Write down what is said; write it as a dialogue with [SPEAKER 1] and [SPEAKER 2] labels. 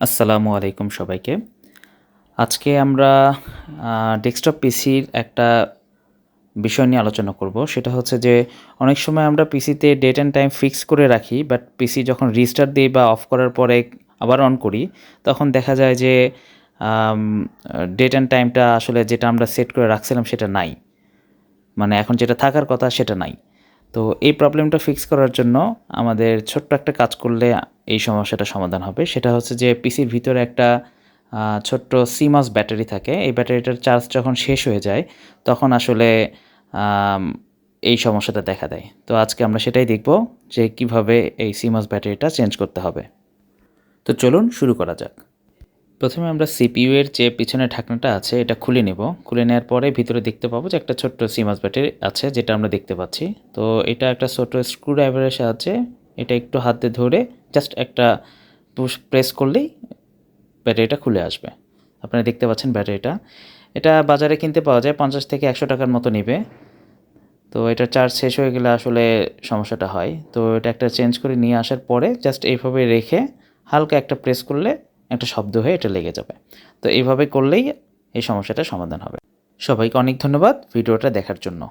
[SPEAKER 1] আসসালামু আলাইকুম সবাইকে। আজকে আমরা ডেস্কটপ পিসির একটা বিষয় নিয়ে আলোচনা করব। সেটা হচ্ছে যে, অনেক সময় আমরা পিসিতে ডেট অ্যান্ড টাইম ফিক্স করে রাখি বাট পিসি যখন রিস্টার্ট দিই বা অফ করার পরে আবার অন করি, তখন দেখা যায় যে ডেট অ্যান্ড টাইমটা আসলে যেটা আমরা সেট করে রাখছিলাম সেটা নাই। মানে এখন যেটা থাকার কথা সেটা নাই। তো এই প্রবলেমটা ফিক্স করার জন্য আমাদের ছোট্ট একটা কাজ করলে এই সমস্যাটা সমাধান হবে। সেটা হচ্ছে যে পিসির ভিতরে একটা ছোট্ট সিমাস ব্যাটারি থাকে। এই ব্যাটারিটার চার্জ যখন শেষ হয়ে যায়, তখন আসলে এই সমস্যাটা দেখা দেয়। তো আজকে আমরা সেটাই দেখব যে কীভাবে এই সিমাস ব্যাটারিটা চেঞ্জ করতে হবে। তো চলুন শুরু করা যাক। প্রথমে আমরা সিপিইউ এর যে পিছনে ঢাকনাটা আছে, এটা খুলে নেব। খুলে নেওয়ার পরে ভিতরে দেখতে পাবো যে একটা ছোট্ট সিমাস ব্যাটারি আছে, যেটা আমরা দেখতে পাচ্ছি। তো এটা একটা ছোট স্ক্রু ড্রাইভারের সাহায্যে এটা একটু হাতে ধরে জাস্ট একটা পুশ প্রেস করলেই ব্যাটারিটা খুলে আসবে। আপনারা দেখতে পাচ্ছেন ব্যাটারিটা। এটা বাজারে কিনতে পাওয়া যায় পঞ্চাশ থেকে একশো টাকার মতো নেবে। তো এটা চার্জ শেষ হয়ে গেলে আসলে সমস্যাটা হয়। তো এটা একটা চেঞ্জ করে নিয়ে আসার পরে জাস্ট এইভাবে রেখে হালকা একটা প্রেস করলে একটা শব্দ হয়ে এটা লেগে যাবে। তো এইভাবে করলেই এই সমস্যাটা সমাধান হবে। সবাইকে অনেক ধন্যবাদ ভিডিওটা দেখার জন্য।